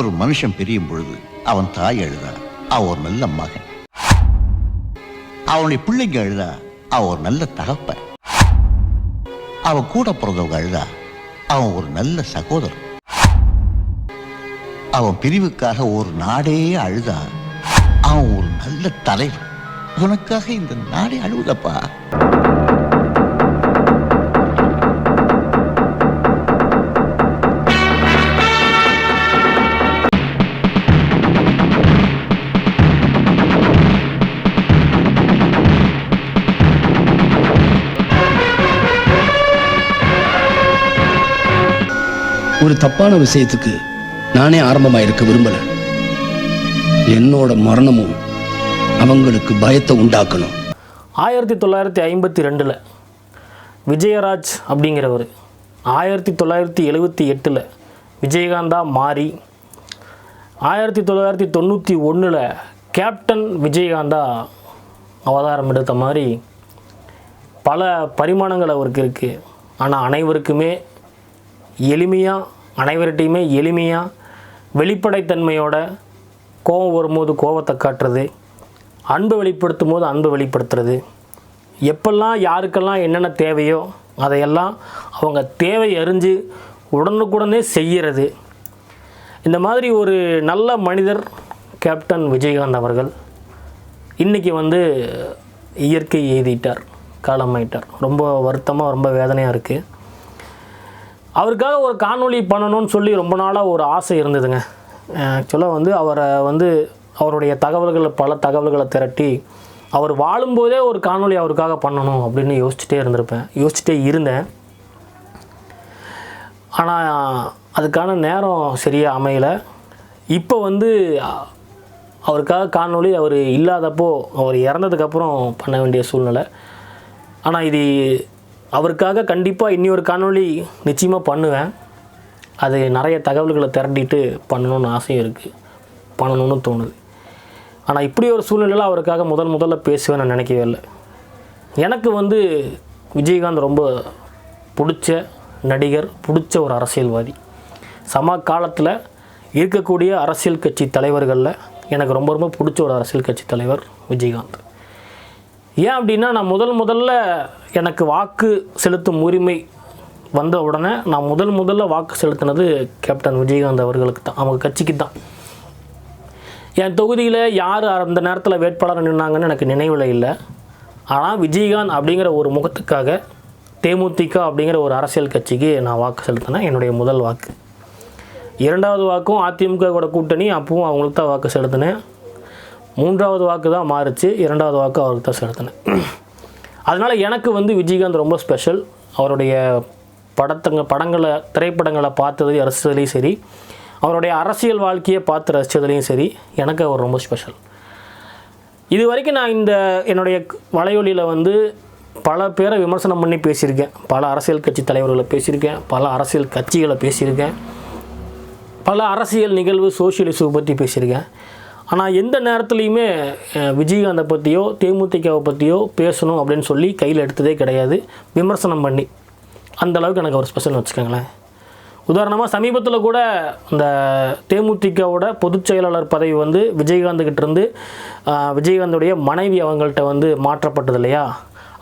ஒரு மனுஷன் பெரியும் பொழுது அவன் தாய் எழுதா அவ ஒரு நல்ல மகன். அவனுடைய பிள்ளைங்க அழுதா அவ ஒரு நல்ல தகப்பன். அவன் கூட பிறந்தவங்க அழுதா அவன் ஒரு நல்ல சகோதரன். அவன் பிரிவுக்காக ஒரு நாடே அழுதா அவன் ஒரு நல்ல தலைவன். உனக்காக இந்த நாடே அழுவுதப்பா. ஒரு தப்பான விஷயத்துக்கு நானே ஆரம்பமாக இருக்க விரும்பல. என்னோட மரணமும் அவங்களுக்கு பயத்தை உண்டாக்கணும். ஆயிரத்தி தொள்ளாயிரத்தி ஐம்பத்தி ரெண்டில் விஜயராஜ் அப்படிங்கிறவர் ஆயிரத்தி தொள்ளாயிரத்தி எழுபத்தி எட்டில் விஜயகாந்தா மாறி ஆயிரத்தி தொள்ளாயிரத்தி தொண்ணூற்றி ஒன்றில் கேப்டன் விஜயகாந்தா அவதாரம் எடுத்த மாதிரி பல பரிமாணங்கள் அவருக்கு இருக்குது ஆனால் அனைவருக்குமே எளிமையாக அனைவர்கிட்டையுமே எளிமையாக வெளிப்படைத்தன்மையோட கோபம் வரும்போது கோபத்தை காட்டுறது அன்பு வெளிப்படுத்தும் போது அன்பு வெளிப்படுத்துறது. எப்பெல்லாம் யாருக்கெல்லாம் என்னென்ன தேவையோ அதையெல்லாம் அவங்க தேவை அறிஞ்சு உடனுக்குடனே செய்கிறது இந்த மாதிரி ஒரு நல்ல மனிதர் கேப்டன் விஜயகாந்த் அவர்கள் இன்றைக்கி வந்து இயற்கை எழுதிட்டார் காலமாயிட்டார். ரொம்ப வருத்தமாக ரொம்ப வேதனையாக இருக்குது அவருக்காக ஒரு காணொளி பண்ணணும்னு சொல்லி ரொம்ப நாளாக ஒரு ஆசை இருந்ததுங்க. ஆக்சுவலாக வந்து அவரை வந்து அவருடைய தகவல்களை பல தகவல்களை திரட்டி அவர் வாழும்போதே ஒரு காணொலி அவருக்காக பண்ணணும் அப்படின்னு யோசிச்சுட்டே இருந்திருப்பேன். யோசிச்சுட்டே இருந்தேன். ஆனால் அதுக்கான நேரம் சரியாக அமையலை. இப்போ வந்து அவருக்காக காணொலி அவர் இல்லாதப்போ அவர் இறந்ததுக்கப்புறம் பண்ண வேண்டிய சூழ்நிலை. ஆனால் இது அவருக்காக கண்டிப்பாக இனி ஒரு காணொளி நிச்சயமாக பண்ணுவேன். அது நிறைய தகவல்களை திரட்டிட்டு பண்ணணும்னு ஆசையும் இருக்குது பண்ணணும்னு தோணுது. ஆனால் இப்படி ஒரு சூழ்நிலையில் அவருக்காக முதல் முதல்ல பேசுவேன் நான் நினைக்கவே இல்லை. எனக்கு வந்து விஜயகாந்த் ரொம்ப பிடிச்ச நடிகர் பிடிச்ச ஒரு அரசியல்வாதி. சம காலத்தில் இருக்கக்கூடிய அரசியல் கட்சி தலைவர்களில் எனக்கு ரொம்ப ரொம்ப பிடிச்ச ஒரு அரசியல் கட்சி தலைவர் விஜயகாந்த். ஏன் அப்படின்னா நான் முதல் முதல்ல எனக்கு வாக்கு செலுத்தும் உரிமை வந்த உடனே நான் முதல் முதல்ல வாக்கு செலுத்தினது கேப்டன் விஜயகாந்த் அவர்களுக்கு தான் அவங்க கட்சிக்கு தான். என் தொகுதியில் யார் அந்த நேரத்தில் வேட்பாளர் நின்னாங்கன்னு எனக்கு நினைவில் இல்லை. ஆனால் விஜயகாந்த் அப்படிங்கிற ஒரு முகத்துக்காக தேமுதிக அப்படிங்கிற ஒரு அரசியல் கட்சிக்கு நான் வாக்கு செலுத்தினேன் என்னுடைய முதல் வாக்கு. இரண்டாவது வாக்கும் அதிமுக கூட கூட்டணி அப்பவும் அவங்களுக்கு தான் வாக்கு செலுத்தினேன். மூன்றாவது வாக்கு தான் மாறுச்சு. இரண்டாவது வாக்கு அவருக்கு தான் செலுத்தினேன். அதனால் எனக்கு வந்து விஜயகாந்த் ரொம்ப ஸ்பெஷல் அவருடைய படத்தங்க படங்களை திரைப்படங்களை பார்த்தது ரசித்ததுலேயும் சரி. அவருடைய அரசியல் வாழ்க்கையை பார்த்து ரசித்ததுலேயும் சரி. எனக்கு அவர் ரொம்ப ஸ்பெஷல் இது வரைக்கும் நான் இந்த என்னுடைய வலையொலியில் வந்து பல பேரை விமர்சனம் பண்ணி பேசியிருக்கேன். பல அரசியல் கட்சி தலைவர்களை பேசியிருக்கேன். பல அரசியல் கட்சிகளை பேசியிருக்கேன். பல அரசியல் நிகழ்வு சோசியலிசம் பற்றி பேசியிருக்கேன். ஆனால் எந்த நேரத்துலையுமே விஜயகாந்தை பற்றியோ தேமுதிகவை பற்றியோ பேசணும் அப்படின்னு சொல்லி கையில் எடுத்ததே கிடையாது. விமர்சனம் பண்ணி. அந்த அளவுக்கு எனக்கு ஒரு ஸ்பெஷல் வச்சுக்கோங்களேன். உதாரணமாக சமீபத்தில் கூட இந்த தேமுதிகவோட பொதுச் செயலாளர் பதவி வந்து விஜயகாந்துக்கிட்டேருந்து விஜயகாந்தோடைய விஜயகாந்துடைய மனைவி அவங்கள்ட்ட வந்து மாற்றப்பட்டது இல்லையா?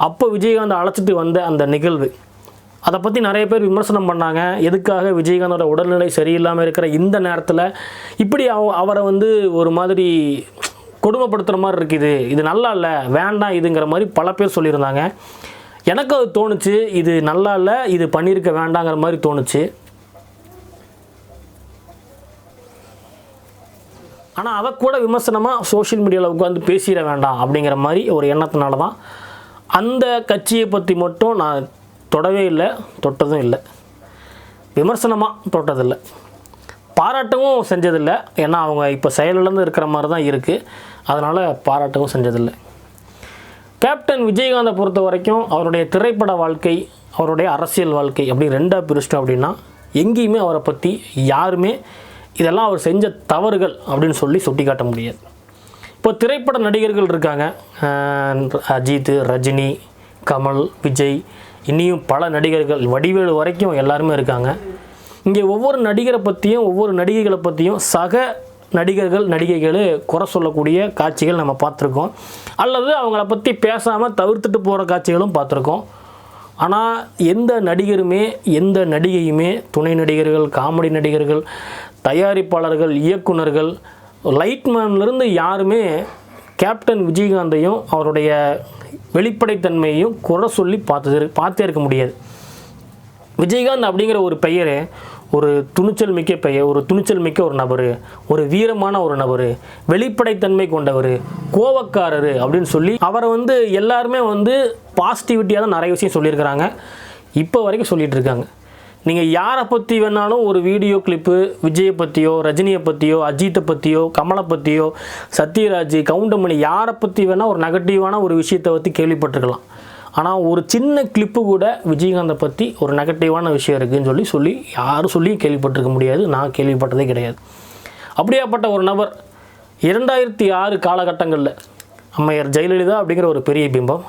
அப்போ விஜயகாந்த் அழைச்சிட்டு வந்த அந்த நிகழ்வு அதை பற்றி நிறைய பேர் விமர்சனம் பண்ணாங்க. எதுக்காக விஜயகாந்தோட உடல்நிலை சரியில்லாமல் இருக்கிற இந்த நேரத்தில் இப்படி அவ அவரை வந்து ஒரு மாதிரி கொடுமைப்படுத்துகிற மாதிரி இருக்குது. இது நல்லா இல்லை வேண்டாம் இதுங்கிற மாதிரி பல பேர் சொல்லியிருந்தாங்க. எனக்கு அது தோணுச்சு இது நல்லா இல்லை இது பண்ணியிருக்க வேண்டாங்கிற மாதிரி தோணுச்சு. ஆனால் அதை கூட விமர்சனமாக சோஷியல் மீடியாவில் உட்காந்து பேசிட வேண்டாம் அப்படிங்கிற மாதிரி ஒரு எண்ணத்தினால தான் அந்த கட்சியை பற்றி மட்டும் நான் தொடவே இல்லை தொட்டதும் இல்லை. விமர்சனமாக தொட்டதில்லை. பாராட்டவும் செஞ்சதில்லை. ஏன்னா அவங்க இப்போ செயலிழந்து இருக்கிற மாதிரி தான் இருக்குது அதனால் பாராட்டவும் செஞ்சதில்லை. கேப்டன் விஜயகாந்தை பொறுத்த வரைக்கும் அவருடைய திரைப்பட வாழ்க்கை அவருடைய அரசியல் வாழ்க்கை அப்படி ரெண்டாக பிரிச்சிட்டோம் அப்படின்னா எங்கேயுமே அவரை பற்றி யாருமே இதெல்லாம் அவர் செஞ்ச தவறுகள் அப்படின்னு சொல்லி சுட்டி காட்ட முடியாது. இப்போ திரைப்பட நடிகர்கள் இருக்காங்க. அஜித் ரஜினி கமல் விஜய் இன்னியும் பல நடிகர்கள் வடிவேலு வரைக்கும் எல்லாருமே இருக்காங்க. இங்கே ஒவ்வொரு நடிகரை பற்றியும் ஒவ்வொரு நடிகைகளை பற்றியும் சக நடிகர்கள் நடிகைகள் குறை சொல்லக்கூடிய காட்சிகள் நம்ம பார்த்துருக்கோம். அல்லது அவங்கள பற்றி பேசாமல் தவிர்த்துட்டு போகிற காட்சிகளும் பார்த்துருக்கோம். ஆனால் எந்த நடிகருமே எந்த நடிகையுமே துணை நடிகர்கள் காமெடி நடிகர்கள் தயாரிப்பாளர்கள் இயக்குனர்கள் லைட்மேன்லேருந்து யாருமே கேப்டன் விஜயகாந்தையும் அவருடைய வெளிப்படைத்தன்மையையும் குறை சொல்லி பார்த்தது பார்த்தே இருக்க முடியாது. விஜயகாந்த் அப்படிங்கிற ஒரு பெயர் ஒரு துணிச்சல் மிக்க பெயர் ஒரு துணிச்சல் மிக்க ஒரு நபர் ஒரு வீரமான ஒரு நபர் வெளிப்படைத்தன்மை கொண்டவர் கோவக்காரர் அப்படின்னு சொல்லி அவரை வந்து எல்லாருமே வந்து பாசிட்டிவிட்டியாக தான் நிறைய விஷயம் சொல்லியிருக்கிறாங்க. இப்போ வரைக்கும் சொல்லிகிட்டு இருக்காங்க. நீங்கள் யாரை பற்றி வேணாலும் ஒரு வீடியோ கிளிப்பு விஜயை பற்றியோ ரஜினியை பற்றியோ அஜித்தை பற்றியோ கமலை பற்றியோ சத்யராஜ் கவுண்டமணி யாரை பற்றி வேணால் ஒரு நெகட்டிவான ஒரு விஷயத்தை பற்றி கேள்விப்பட்டிருக்கலாம். ஆனால் ஒரு சின்ன கிளிப்பு கூட விஜயகாந்தை பற்றி ஒரு நெகட்டிவான விஷயம் இருக்குதுன்னு சொல்லி சொல்லி யாரும் சொல்லி கேள்விப்பட்டிருக்க முடியாது. நான் கேள்விப்பட்டதே கிடையாது. அப்படியாப்பட்ட ஒரு நபர் இரண்டாயிரத்தி ஆறு காலகட்டங்களில் அம்மையார் ஜெயலலிதா அப்படிங்கிற ஒரு பெரிய பிம்பம்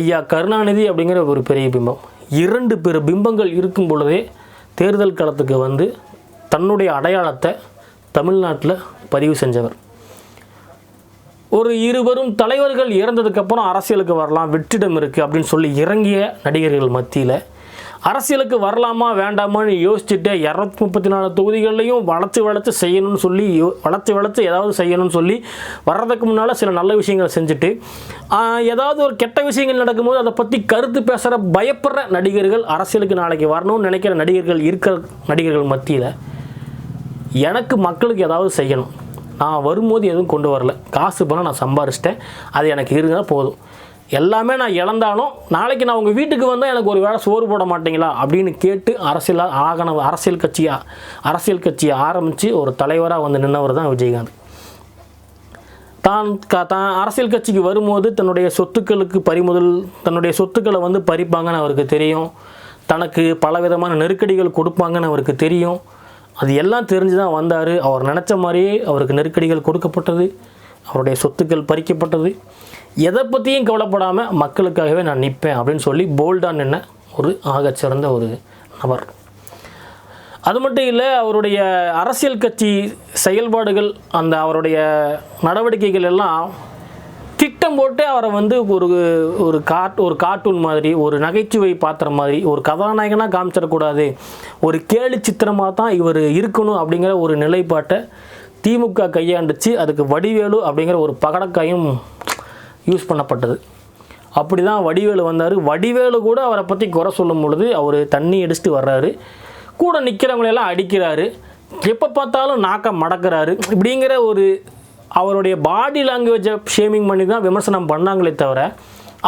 ஐயா கருணாநிதி அப்படிங்கிற ஒரு பெரிய பிம்பம் இரண்டு பெரு பிம்பங்கள் இருக்கும் பொழுதே தேர்தல் களத்துக்கு வந்து தன்னுடைய அடையாளத்தை தமிழ்நாட்டில் பதிவு செஞ்சவர். ஒரு இருவரும் தலைவர்கள் இறந்ததுக்கப்புறம் அரசியலுக்கு வரலாம் வெற்றிடம் இருக்குது அப்படின்னு சொல்லி இறங்கிய நடிகர்கள் மத்தியில் அரசியலுக்கு வரலாமா வேண்டாமான்னு யோசிச்சுட்டு இரநூத்தி முப்பத்தி நாலு தொகுதிகள்லையும் வளர்ச்சி வளர்த்து செய்யணும்னு சொல்லி யோ வளர்ச்சி வளர்த்து ஏதாவது செய்யணும்னு சொல்லி வர்றதுக்கு முன்னால் சில நல்ல விஷயங்கள் செஞ்சுட்டு ஏதாவது ஒரு கெட்ட விஷயங்கள் நடக்கும்போது அதை பற்றி கருத்து பேசுகிற பயப்படுற நடிகர்கள் அரசியலுக்கு நாளைக்கு வரணும்னு நினைக்கிற நடிகர்கள் இருக்கிற நடிகர்கள் மத்தியில் எனக்கு மக்களுக்கு ஏதாவது செய்யணும். நான் வரும்போது எதுவும் கொண்டு வரல. காசு பணம் நான் சம்பாரிச்சிட்டேன். அது எனக்கு இருந்தால் போதும். எல்லாமே நான் இழந்தாலும் நாளைக்கு நான் உங்கள் வீட்டுக்கு வந்தால் எனக்கு ஒரு வேளை சோறு போட மாட்டீங்களா அப்படின்னு கேட்டு அரசியல் ஆகணும் அரசியல் கட்சியாக அரசியல் கட்சியை ஆரம்பித்து ஒரு தலைவராக வந்து நின்றவர் தான் விஜயகாந்த். தான் க தான் அரசியல் கட்சிக்கு வரும்போது தன்னுடைய சொத்துக்களுக்கு பறிமுதல் தன்னுடைய சொத்துக்களை வந்து பறிப்பாங்கன்னு அவருக்கு தெரியும். தனக்கு பலவிதமான நெருக்கடிகள் கொடுப்பாங்கன்னு அவருக்கு தெரியும். அது எல்லாம் தெரிஞ்சு தான் வந்தார். அவர் நினச்ச மாதிரியே அவருக்கு நெருக்கடிகள் கொடுக்கப்பட்டது. அவருடைய சொத்துக்கள் பறிக்கப்பட்டது. எதை பற்றியும் கவலைப்படாமல் மக்களுக்காகவே நான் நிற்பேன் அப்படின்னு சொல்லி போல்டாக நின்ன ஒரு ஆகச்சிறந்த ஒரு நபர். அது மட்டும் இல்லை அவருடைய அரசியல் கட்சி செயல்பாடுகள் அந்த அவருடைய நடவடிக்கைகள் எல்லாம் திட்டம் போட்டு அவரை வந்து ஒரு ஒரு காட் ஒரு கார்ட்டூன் மாதிரி ஒரு நகைச்சுவை பாத்திரம் மாதிரி ஒரு கதாநாயகனாக காமிச்சிடக்கூடாது ஒரு கேலி சித்திரமாக தான் இவர் இருக்கணும் அப்படிங்கிற ஒரு நிலைப்பாட்டை திமுக கையாண்டுச்சு. அதுக்கு வடிவேலு அப்படிங்கிற ஒரு பகடக்காயும் யூஸ் பண்ணப்பட்டது. அப்படி தான் வடிவேலு வந்தார். வடிவேலு கூட அவரை பற்றி குறை சொல்லும் பொழுது அவர் தண்ணி அடிச்சுட்டு வர்றாரு. கூட நிற்கிறவங்களெல்லாம் அடிக்கிறாரு. எப்போ பார்த்தாலும் நாக்க மடக்கிறாரு. இப்படிங்கிற ஒரு அவருடைய பாடி லாங்குவேஜை ஷேமிங் பண்ணி தான் விமர்சனம் பண்ணாங்களே தவிர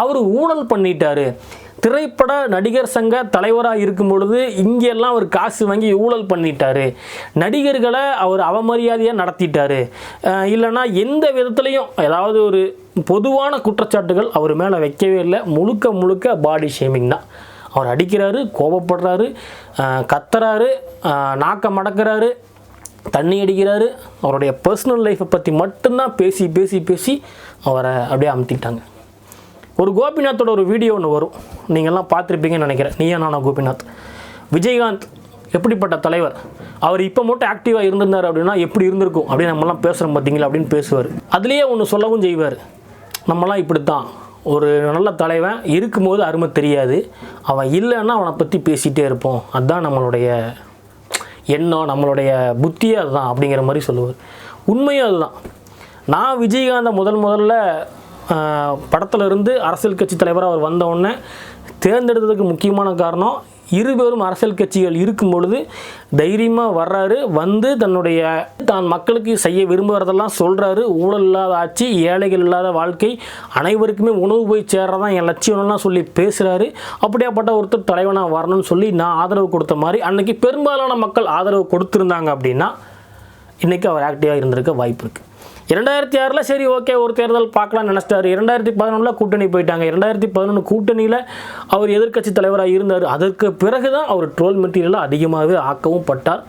அவர் ஊழல் பண்ணிட்டார். திரைப்பட நடிகர் சங்க தலைவராக இருக்கும் பொழுது இங்கெல்லாம் அவர் காசு வாங்கி ஊழல் பண்ணிட்டார். நடிகர்களை அவர் அவமரியாதையாக நடத்திட்டார். இல்லைன்னா எந்த விதத்துலையும் ஏதாவது ஒரு பொதுவான குற்றச்சாட்டுகள் அவர் மேலே வைக்கவே இல்லை. முழுக்க முழுக்க பாடி ஷேமிங் தான். அவர் அடிக்கிறாரு கோபப்படுறாரு கத்துறாரு நாக்க மடக்கிறாரு தண்ணி அடிக்கிறாரு. அவருடைய பர்சனல் லைஃப்பை பற்றி மட்டும்தான் பேசி பேசி பேசி அவரை அப்படியே அமுத்திட்டாங்க. ஒரு கோபிநாத்தோட ஒரு வீடியோ ஒன்று வரும். நீங்கள்லாம் பார்த்துருப்பீங்கன்னு நினைக்கிறேன். நீயா நானா கோபிநாத்? விஜயகாந்த் எப்படிப்பட்ட தலைவர்? அவர் இப்போ மட்டும் ஆக்டிவாக இருந்திருந்தார் அப்படின்னா எப்படி இருந்திருக்கும்? அப்படின்னு நம்மலாம் பேசுகிறோம் பார்த்தீங்களா அப்படின்னு பேசுவார். அதுலேயே ஒன்று சொல்லவும் செய்வார். நம்மலாம் இப்படி தான் ஒரு நல்ல தலைவன் இருக்கும்போது அருமை தெரியாது. அவன் இல்லைன்னா அவனை பற்றி பேசிகிட்டே இருப்போம். அதுதான் நம்மளுடைய எண்ணம் நம்மளுடைய புத்தியே அதுதான் அப்படிங்கிற மாதிரி சொல்லுவார். உண்மையும் அதுதான். நான் விஜயகாந்தை முதல் முதல்ல படத்தில் இருந்து அரசியல் கட்சி தலைவராக அவர் வந்தவுடனே தேர்ந்தெடுத்ததுக்கு முக்கியமான காரணம் இருவரும் அரசியல் கட்சிகள் இருக்கும் பொழுது தைரியமாக வர்றாரு வந்து தன்னுடைய தான் மக்களுக்கு செய்ய விரும்புகிறதெல்லாம் சொல்கிறாரு ஊழல் இல்லாத ஆட்சி ஏழைகள் இல்லாத வாழ்க்கை அனைவருக்குமே உணவு போய் சேர்றதான் என் லட்சியம்லாம் சொல்லி பேசுகிறாரு அப்படியாப்பட்ட ஒருத்தர் தலைவனாக வரணும்னு சொல்லி நான் ஆதரவு கொடுத்த மாதிரி அன்றைக்கி பெரும்பாலான மக்கள் ஆதரவு கொடுத்துருந்தாங்க அப்படின்னா இன்றைக்கி அவர் ஆக்டிவாக இருந்திருக்க வாய்ப்பு இருக்குது இரண்டாயிரத்தி ஆறில் சரி ஓகே ஒரு தேர்தல் பார்க்கலாம்னு நினச்சிட்டாரு. இரண்டாயிரத்தி பதினொன்றில் கூட்டணி போயிட்டாங்க. இரண்டாயிரத்தி பதினொன்று கூட்டணியில் அவர் எதிர்க்கட்சி தலைவராக இருந்தார். அதற்கு பிறகு தான் அவர் ட்ரோல் மெட்டீரியலாக அதிகமாகவே ஆக்கவும் பட்டார்.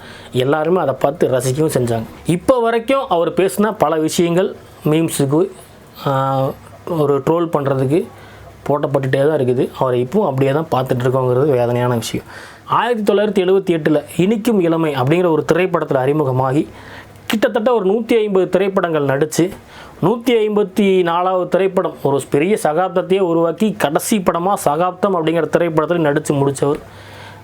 எல்லாருமே அதை பார்த்து ரசிக்கவும் செஞ்சாங்க. இப்போ வரைக்கும் அவர் பேசின பல விஷயங்கள் மீம்ஸுக்கு ஒரு ட்ரோல் பண்ணுறதுக்கு போட்டப்பட்டுட்டே தான் இருக்குது. அவரை இப்போவும் அப்படியே தான் பார்த்துட்டு இருக்கோங்கிறது வேதனையான விஷயம். ஆயிரத்தி தொள்ளாயிரத்தி எழுபத்தி எட்டில் இனிக்கும் இளமை அப்படிங்கிற ஒரு திரைப்படத்தில் அறிமுகமாகி கிட்டத்தட்ட ஒரு நூற்றி ஐம்பது திரைப்படங்கள் நடித்து நூற்றி ஐம்பத்தி நாலாவது திரைப்படம் ஒரு பெரிய சகாப்தத்தையே உருவாக்கி கடைசி படமாக சகாப்தம் அப்படிங்கிற திரைப்படத்தில் நடித்து முடித்தவர்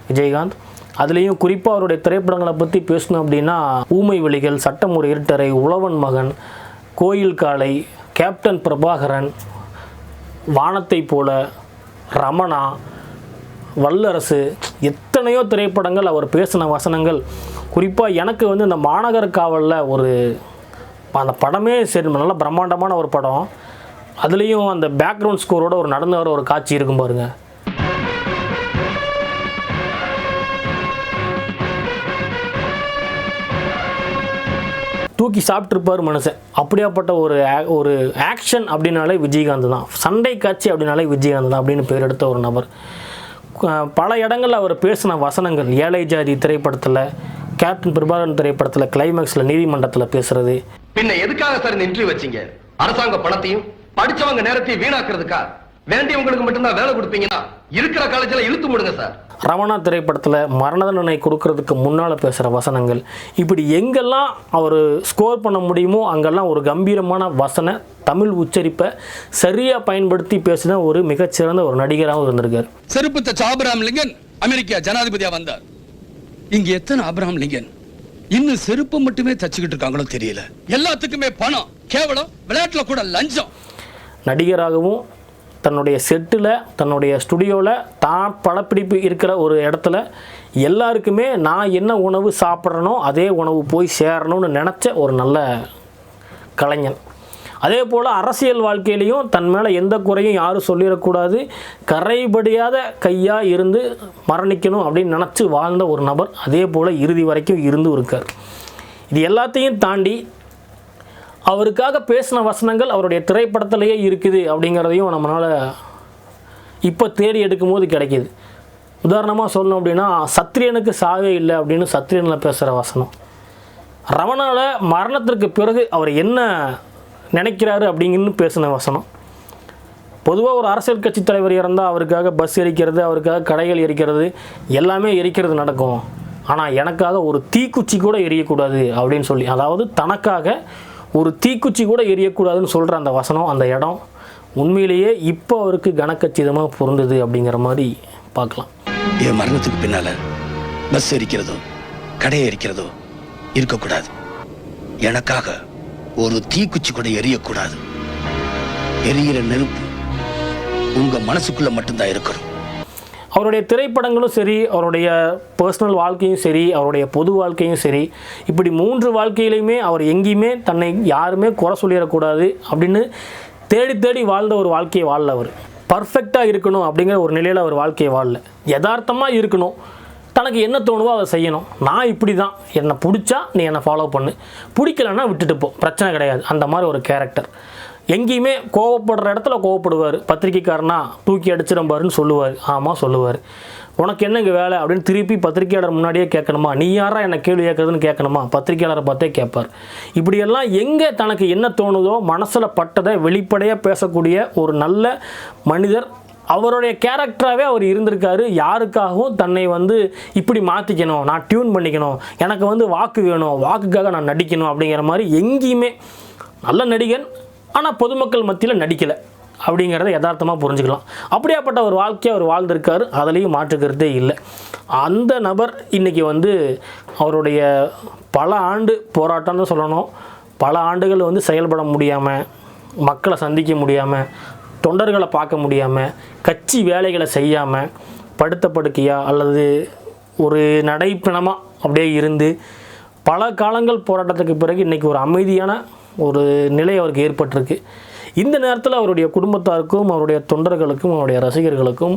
விஜயகாந்த். அதுலேயும் குறிப்பாக அவருடைய திரைப்படங்களை பற்றி பேசணும் அப்படின்னா ஊமை வழிகள் சட்டமுறை இருட்டரை உழவன் மகன் கோயில் காலை கேப்டன் பிரபாகரன் வானத்தை போல ரமணா வல்லரசு எத்தனையோ திரைப்படங்கள் அவர் பேசின வசனங்கள். குறிப்பாக எனக்கு வந்து இந்த மாநகர காவலில் ஒரு அந்த படமே சரி நல்ல பிரம்மாண்டமான ஒரு படம். அதுலேயும் அந்த பேக்ரவுண்ட் ஸ்கோரோட ஒரு நடந்து வர ஒரு காட்சி இருக்கும் பாருங்க. தூக்கி சாப்பிட்ருப்பார் மனுஷன். அப்படியாப்பட்ட ஒரு ஆ- ஒரு ஆக்ஷன் அப்படின்னாலே விஜயகாந்த் தான். சண்டை காட்சி அப்படின்னாலே விஜயகாந்த் தான் அப்படின்னு பேர் எடுத்த ஒரு நபர். பல இடங்களில் அவர் பேசின வசனங்கள் ஏழை ஜாதி திரைப்படத்தில் கேப்டன் பிரபாகரன் திரைப்படத்தில் கிளைமேக்ஸில் நீதிமன்றத்தில் பேசுகிறது பின்ன எதுக்காக சார் இந்த இன்டர்வியூ வச்சீங்க? அரசாங்க பணத்தையும் படிச்சவங்க நேரத்தையும் வீணாக்குறதுக்கா? வேண்டியவங்களுக்கு மட்டும்தான் வேலை கொடுப்பீங்கன்னா இருக்கிற காலேஜ்ல இழுத்து முடுங்க சார் ரமணா திரைப்படத்தில் மரண தண்டனை கொடுக்கறதுக்கு முன்னால் பேசுகிற வசனங்கள். இப்படி எங்கெல்லாம் அவர் ஸ்கோர் பண்ண முடியுமோ அங்கெல்லாம் ஒரு கம்பீரமான வசன தமிழ் உச்சரிப்பை சரியாக பயன்படுத்தி பேசின ஒரு மிகச்சிறந்த ஒரு நடிகராகவும் இருந்திருக்கார். செருப்பு தச்ச ஆபிரகாம் லிங்கன் அமெரிக்கா ஜனாதிபதியா வந்தார். இங்க எத்தனை ஆபிரகாம் லிங்கன்? இன்னும் செருப்பு மட்டுமே தச்சுக்கிட்டு இருக்காங்களோ தெரியல. எல்லாத்துக்குமே பணம் கேவலம் விளையாட்டுல கூட லஞ்சம். நடிகராகவும் தன்னுடைய செட்டில் தன்னுடைய ஸ்டுடியோவில் தான் படப்பிடிப்பு இருக்கிற ஒரு இடத்துல எல்லாருக்குமே நான் என்ன உணவு சாப்பிட்றனோ அதே உணவு போய் சேரணும்னு நினச்ச ஒரு நல்ல கலைஞன். அதே போல் அரசியல் வாழ்க்கையிலையும் தன் மேலே எந்த குறையும் யாரும் சொல்லிடக்கூடாது. கரைபடியாத கையாக இருந்து மரணிக்கணும் அப்படின்னு நினச்சி வாழ்ந்த ஒரு நபர் அதே போல் இறுதி வரைக்கும் இருந்து இருக்கார். இது எல்லாத்தையும் தாண்டி அவருக்காக பேசின வசனங்கள் அவருடைய திரைப்படத்திலேயே இருக்குது அப்படிங்கிறதையும் நம்மளால் இப்போ தேடி எடுக்கும்போது கிடைக்கிது. உதாரணமாக சொல்லணும் அப்படின்னா சத்திரியனுக்கு சாவே இல்லை அப்படின்னு சத்திரியனில் பேசுகிற வசனம். ரமணால மரணத்திற்கு பிறகு அவர் என்ன நினைக்கிறாரு அப்படிங்கன்னு பேசின வசனம். பொதுவாக ஒரு அரசியல் கட்சி தலைவர் இறந்தால் அவருக்காக பஸ் எரிக்கிறது அவருக்காக கடைகள் எரிக்கிறது எல்லாமே எரிக்கிறது நடக்கும். ஆனால் எனக்காக ஒரு தீக்குச்சி கூட எரியக்கூடாது அப்படின்னு சொல்லி அதாவது தனக்காக ஒரு தீக்குச்சி கூட எரியக்கூடாதுன்னு சொல்கிற அந்த வசனம் அந்த இடம் உண்மையிலேயே இப்போ அவருக்கு கனக்கச்சிதமாக பொருந்தது அப்படிங்கிற மாதிரி பார்க்கலாம். என் மரணத்துக்கு பின்னால் பஸ் எரிக்கிறதோ கடை எரிக்கிறதோ இருக்கக்கூடாது. எனக்காக ஒரு தீக்குச்சி கூட எரியக்கூடாது. எரியிற நெருப்பு உங்க மனசுக்குள்ள மட்டும்தான் இருக்கணும். அவருடைய திரைப்படங்களும் சரி அவருடைய பர்சனல் வாழ்க்கையும் சரி அவருடைய பொது வாழ்க்கையும் சரி இப்படி மூன்று வாழ்க்கையிலையுமே அவர் எங்கேயுமே தன்னை யாருமே குறை சொல்லிடக்கூடாது அப்படின்னு தேடி தேடி வாழ்ந்த ஒரு வாழ்க்கையை வாழல அவர். பர்ஃபெக்டாக இருக்கணும் அப்படிங்கிற ஒரு நிலையில் அவர் வாழ்க்கையை வாழல. யதார்த்தமாக இருக்கணும். தனக்கு என்ன தோணுவோ அதை செய்யணும். நான் இப்படி தான் என்னை பிடிச்சா நீ என்னை ஃபாலோ பண்ணு. பிடிக்கலன்னா விட்டுட்டு போ. பிரச்சனை கிடையாது. அந்த மாதிரி ஒரு கேரக்டர் எங்கேயுமே கோவப்படுற இடத்துல கோவப்படுவார். பத்திரிக்கைக்காரனா தூக்கி அடிச்சிடம்பாருன்னு சொல்லுவார். ஆமாம் சொல்லுவார். உனக்கு என்னங்க வேலை அப்படின்னு திருப்பி பத்திரிக்கையாளர் முன்னாடியே கேட்கணுமா? நீ யாரா என்ன கேள்வி கேட்குறதுன்னு கேட்கணுமா? பத்திரிக்கையாளரை பார்த்தே கேட்பார். இப்படியெல்லாம் எங்கே தனக்கு என்ன தோணுதோ மனசில் பட்டதை வெளிப்படையாக பேசக்கூடிய ஒரு நல்ல மனிதர் அவருடைய கேரக்டராகவே அவர் இருந்திருக்காரு. யாருக்காகவும் தன்னை வந்து இப்படி மாற்றிக்கணும் நான் டியூன் பண்ணிக்கணும் எனக்கு வந்து வாக்கு வேணும் வாக்குக்காக நான் நடிக்கணும் அப்படிங்கிற மாதிரி எங்கேயுமே நல்ல நடிகன் ஆனால் பொதுமக்கள் மத்தியில் நடிக்கலை அப்படிங்கிறத யதார்த்தமாக புரிஞ்சுக்கலாம். அப்படியாப்பட்ட ஒரு வாழ்க்கையை அவர் வாழ்ந்திருக்காரு. அதுலேயும் மாற்றுக்கிறதே இல்லை. அந்த நபர் இன்றைக்கி வந்து அவருடைய பல ஆண்டு போராட்டம்னு சொல்லணும். பல ஆண்டுகள் வந்து செயல்பட முடியாமல் மக்களை சந்திக்க முடியாமல் தொண்டர்களை பார்க்க முடியாமல் கட்சி வேலைகளை செய்யாமல் படுத்த படுக்கையா அல்லது ஒரு நடைப்பிணமாக அப்படியே இருந்து பல காலங்கள் போராட்டத்துக்கு பிறகு இன்றைக்கி ஒரு அமைதியான ஒரு நிலை அவருக்கு ஏற்பட்டிருக்கு. இந்த நேரத்தில் அவருடைய குடும்பத்தாருக்கும் அவருடைய தொண்டர்களுக்கும் அவருடைய ரசிகர்களுக்கும்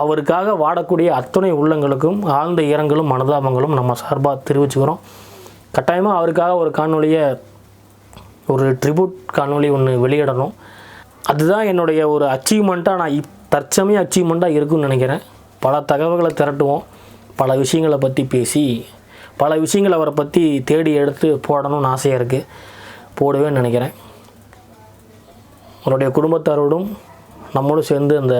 அவருக்காக வாடக்கூடிய அத்துணை உள்ளங்களுக்கும் ஆழ்ந்த இரங்கலும் மனதாபங்களும் நம்ம சார்பாக தெரிவிச்சுக்கிறோம். கட்டாயமாக அவருக்காக ஒரு காணொலியை ஒரு ட்ரிபியூட் காணொலி ஒன்று வெளியிடணும். அதுதான் என்னுடைய ஒரு அச்சீவ்மெண்ட்டாக நான் இப் தற்சமய அச்சீவ்மெண்ட்டாக இருக்குன்னு நினைக்கிறேன். பல தகவல்களை திரட்டுவோம். பல விஷயங்களை பற்றி பேசி பல விஷயங்களை அவரை பற்றி தேடி எடுத்து போடணும்னு ஆசையாக இருக்குது போடவே நினைக்கிறேன். அவருடைய குடும்பத்தாரோடும் நம்மளும் சேர்ந்து அந்த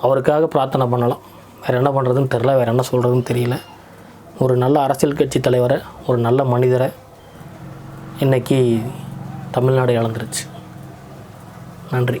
அவருக்காக பிரார்த்தனை பண்ணலாம். வேறு என்ன பண்ணுறதுன்னு தெரில வேறு என்ன சொல்கிறதுன்னு தெரியல. ஒரு நல்ல அரசியல் கட்சி தலைவரை ஒரு நல்ல மனிதரை இன்றைக்கி தமிழ்நாடு இழந்துருச்சு. നന്ദി.